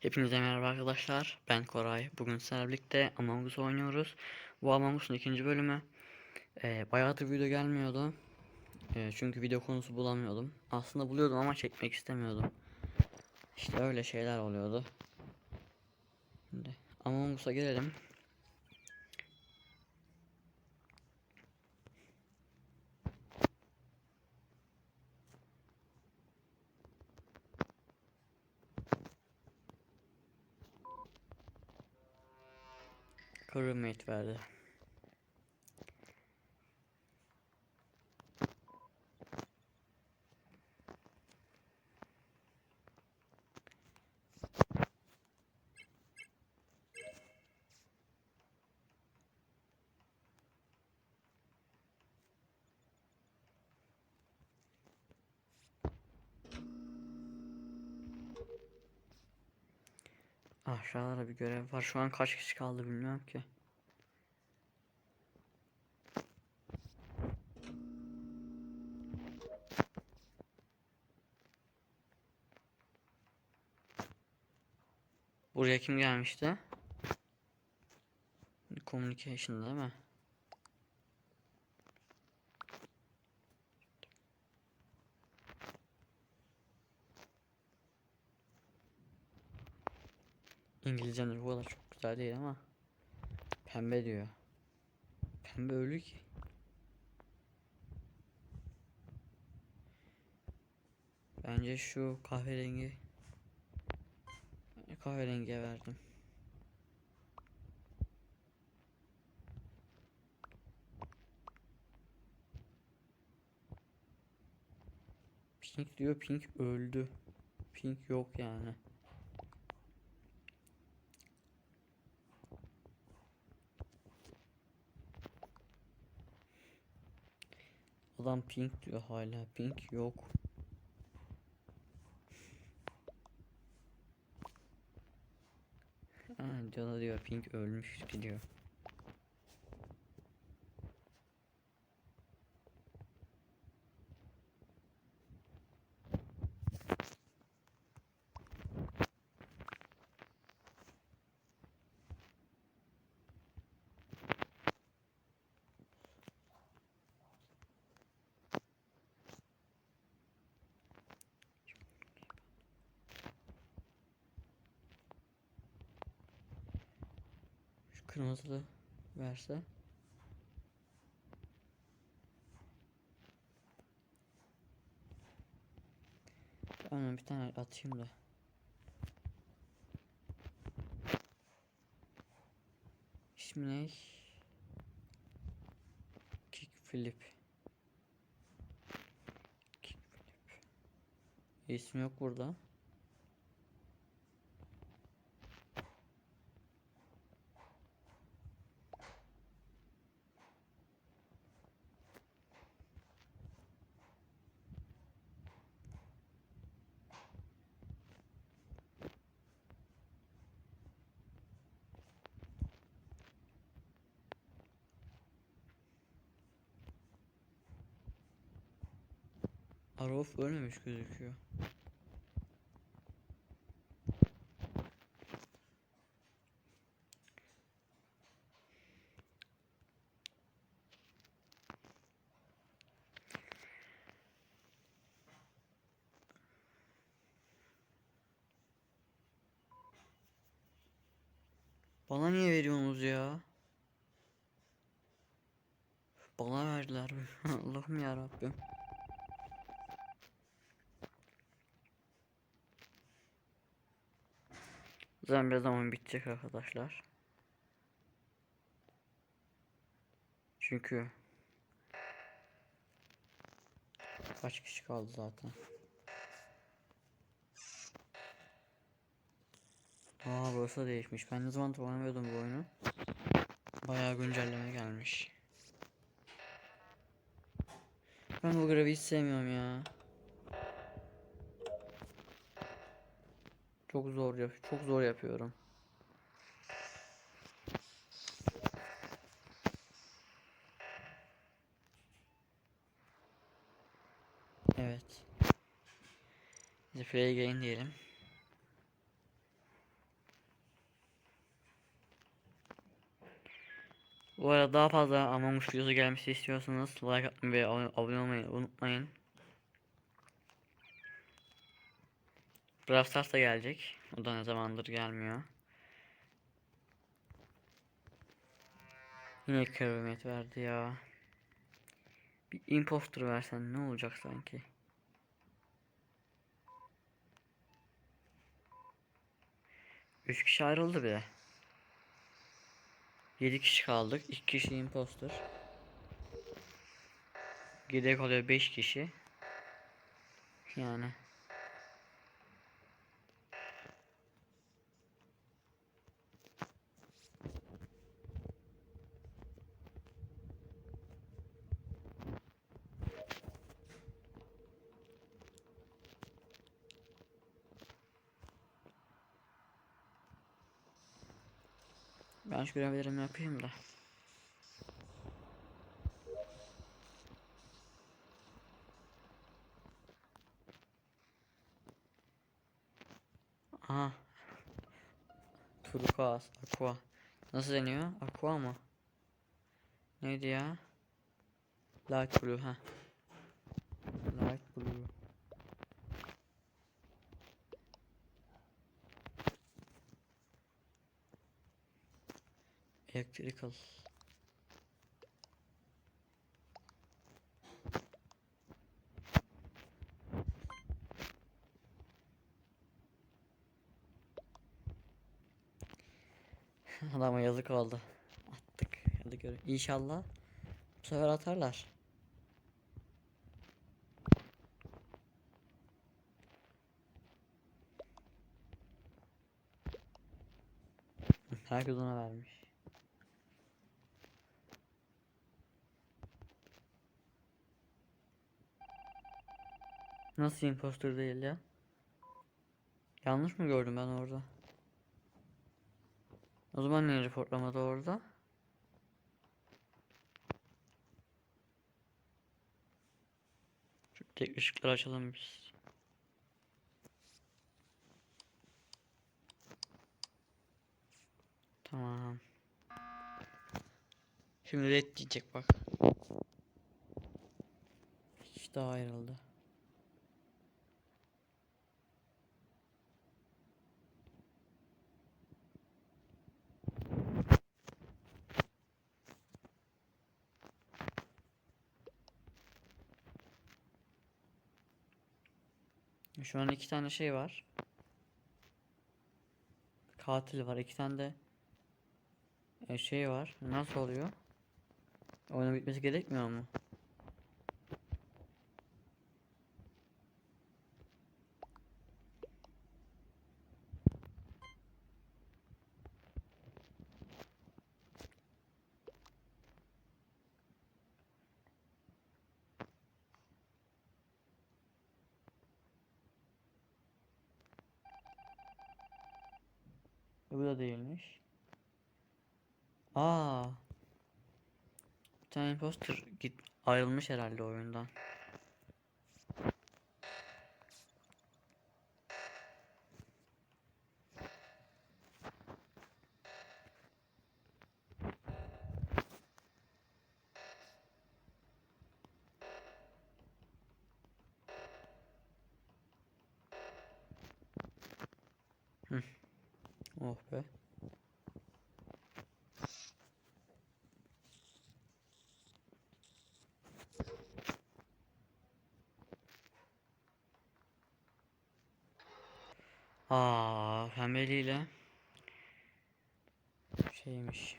Hepinize merhaba arkadaşlar. Ben Koray. Bugün sizlerle birlikte Among Us oynuyoruz. Bu Among Us'un ikinci bölümü. Ee, bayağıdır video gelmiyordu. Ee, çünkü video konusu bulamıyordum. Aslında buluyordum ama çekmek istemiyordum. İşte öyle şeyler oluyordu. Şimdi Among Us'a gelelim. Crewmate verdi. Aşağıda bir görev var. Şu an kaç kişi kaldı bilmiyorum ki. Buraya kim gelmişti? Communication değil mi? İngilizcem bu kadar çok güzel değil ama pembe diyor. Pembe ölü ki. Bence şu kahverengi kahverengiye verdim. Pink diyor, Pink öldü. Pink yok yani. Adam Pink diyor hala. Pink yok. Ha, Cana diyor Pink ölmüş diyor. Kırmızılı verse. Hemen bir tane atayım da. İsmi ne? Kickflip. Kickflip. İsmi yok burada. Arof ölmemiş gözüküyor. Bana niye veriyorsunuz ya? Bana verdiler. Allah'ım ya Rabbim. Zaten bir zaman bitecek arkadaşlar. Çünkü kaç kişi kaldı zaten. Aa burası değişmiş. Ben ne zaman oynamıyordum bu oyunu. Bayağı güncelleme gelmiş. Ben bu hiç sevmiyorum ya. çok zor yap çok zor yapıyorum. Evet. Play again diyelim. Bu arada daha fazla Among Us videosu gelmesi istiyorsanız like atmayı ve abone olmayı unutmayın. Brawl Stars da gelecek. O da ne zamandır gelmiyor. Yine keramet verdi ya. Bir imposter versen ne olacak sanki? Üç kişi ayrıldı bile. 7 kişi kaldık. 2 kişi imposter. Geriye kalıyor 5 kişi. Yani. Şu görevlerimi yapayım da. Aha. Turkuaz, aqua. Nasıl deniyor? Aqua mı? Neydi ya? Light blue ha. Light blue. Electrical. Adama yazık oldu. Attık. Hadi gör. İnşallah bu sefer atarlar. Herkes ona vermiş. Nasıl impostor değil ya? Yanlış mı gördüm ben orada? O zaman niye reportlamadı orada? Şu tek ışıkları açalım biz. Tamam. Şimdi red diyecek bak. Hiç daha ayrıldı. Şu an iki tane şey var. Katil var. iki tane de e, şey var. Nasıl oluyor? Oyunun bitmesi gerekmiyor mu? E, Bu da değilmiş. Aa. Bir tane imposter git ayrılmış herhalde oyundan. Hı. Oh be. Aa, pembeliyle şeymiş.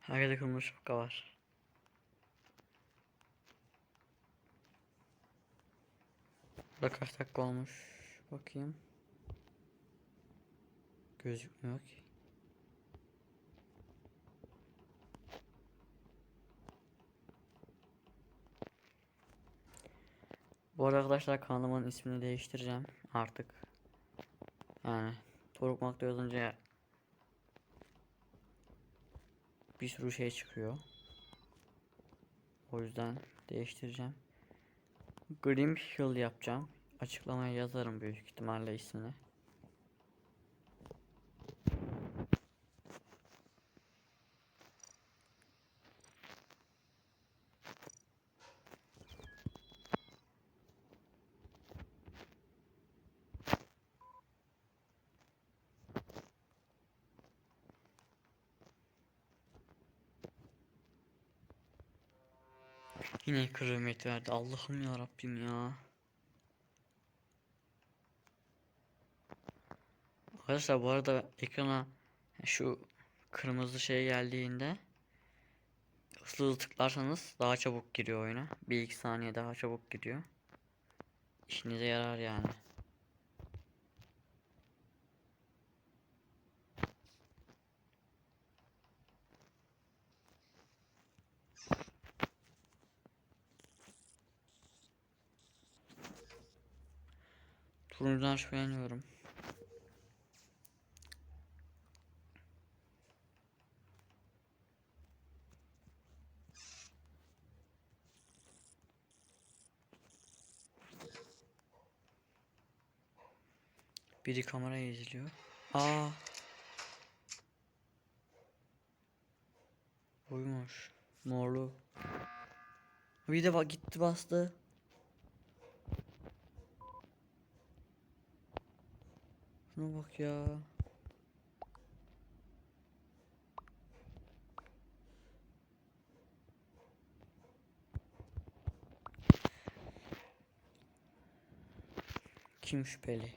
Herkese kırmızı şapka var. Burada kaç dakika olmuş? Bakayım. Gözükmüyor ki. Bu arada arkadaşlar kanalımın ismini değiştireceğim artık. Yani Toruk Makta yazınca bir sürü şey çıkıyor. O yüzden değiştireceğim. Grim Hill yapacağım. Açıklamaya yazarım büyük ihtimalle ismini. Yine kırımet verdi. Allah'ım ya Rabbim ya. Arkadaşlar bu arada ekrana şu kırmızı şey geldiğinde hızlı tıklarsanız daha çabuk giriyor oyuna. 1-2 saniye daha çabuk giriyor. İşinize yarar yani. Turuncudan şüpheleniyorum. Biri kamerayı izliyor. Aa. Buymuş. Morlu. Bir de bak gitti bastı. Şuna bak ya. Kim şüpheli?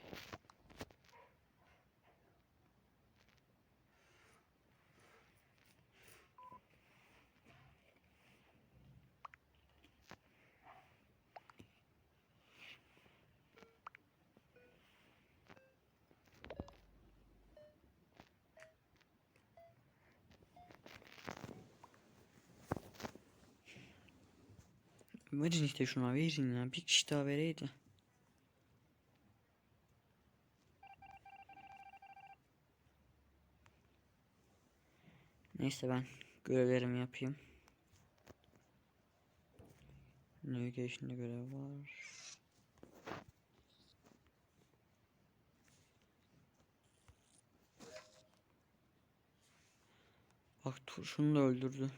Verin işte şuna verin ya. Bir kişi daha vereydi. Neyse ben görevlerimi yapayım. Navigation'da görev var. Bak şunu da öldürdü.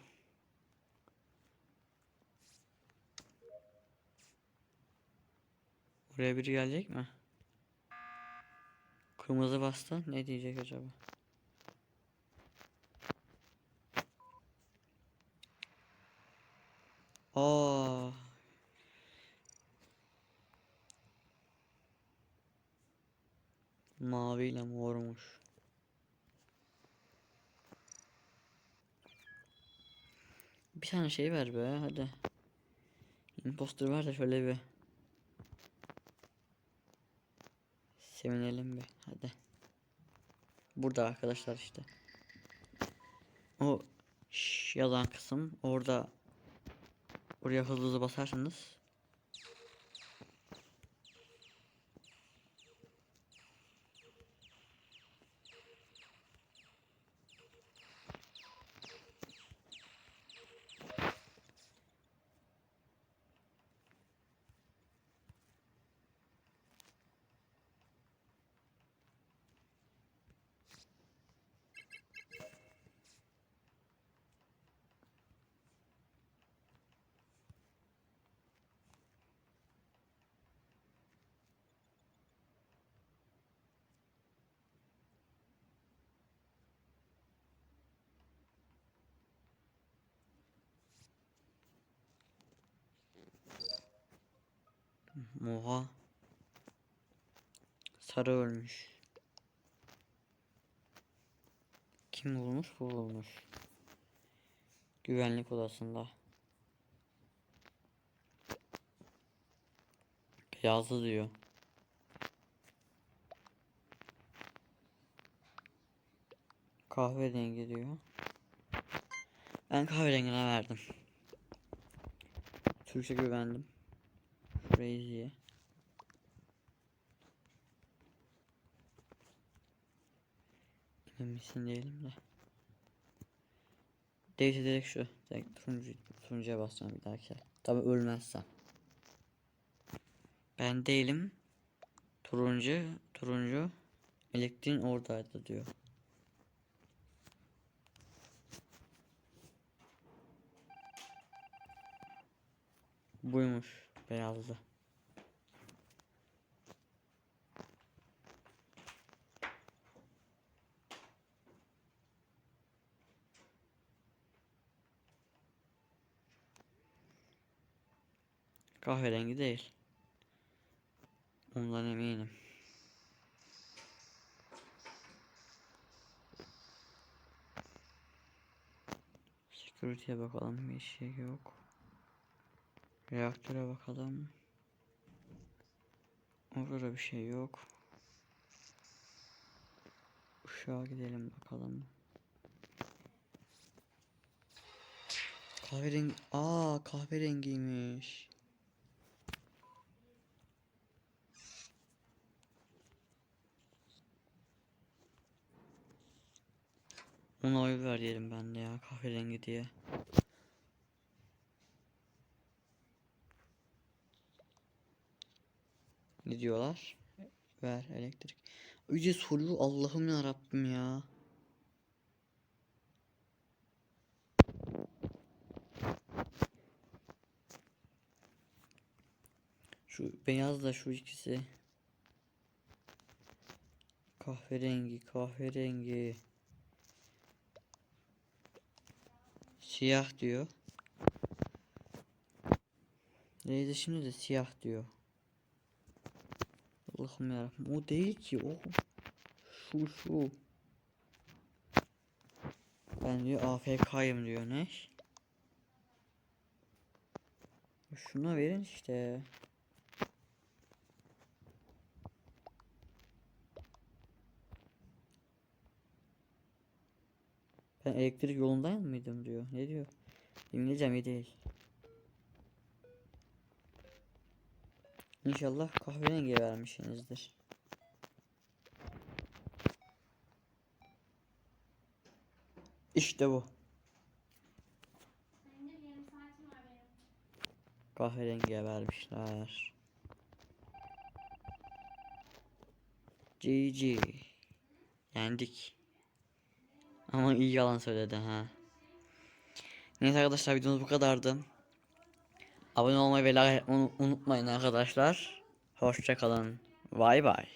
Buraya biri gelecek mi? Kırmızı bastı. Ne diyecek acaba? Aa. Maviyle mormuş. Bir tane şey ver be hadi. Imposter ver de şöyle bir. Sevinelim bir hadi. Burada arkadaşlar işte. O şş yazan kısım orada Oraya hızlı hızlı basarsanız Oha. Sarı ölmüş. Kim bulmuş? Bu bulmuş. Güvenlik odasında. Yazdı diyor. Kahverengi diyor. Ben kahverengine verdim. Türkçe güvendim. İzleye. Eminsin diyelim de. Değilse direkt şu. Direkt turuncu, turuncuya basacağım bir dahaki. Tabi ölmezsem. Ben değilim. Turuncu, turuncu. Elektriğin oradaydı diyor. Buymuş. Beyazlı. Kahverengi değil. Ondan eminim. Security'ye bakalım bir şey yok. Reaktöre bakalım. Orada da bir şey yok. Uşağa gidelim bakalım. Kahverengi. Aa kahverengiymiş. Ona oy ver diyelim ben de ya kahverengi diye. Ne diyorlar? Ver elektrik. Iyice soruyor Allah'ım ya Rabbim ya. Şu beyaz da şu ikisi. Kahverengi, kahverengi. Siyah diyor. Neydi şimdi de siyah diyor. Allah'ım yarabbim. O değil ki o. Şu şu. Ben diyor AFK'yım diyor ne? Şuna verin işte. Ben elektrik yolundayım mıydım diyor. Ne diyor? İngilizcem iyi değil. İnşallah kahverengi vermişsinizdir. İşte bu. Kahverengiye vermişler. GG. Yendik. Ama iyi yalan söyledi ha. Neyse arkadaşlar videomuz bu kadardı. Abone olmayı ve like unutmayın arkadaşlar. Hoşçakalın. Bay bay.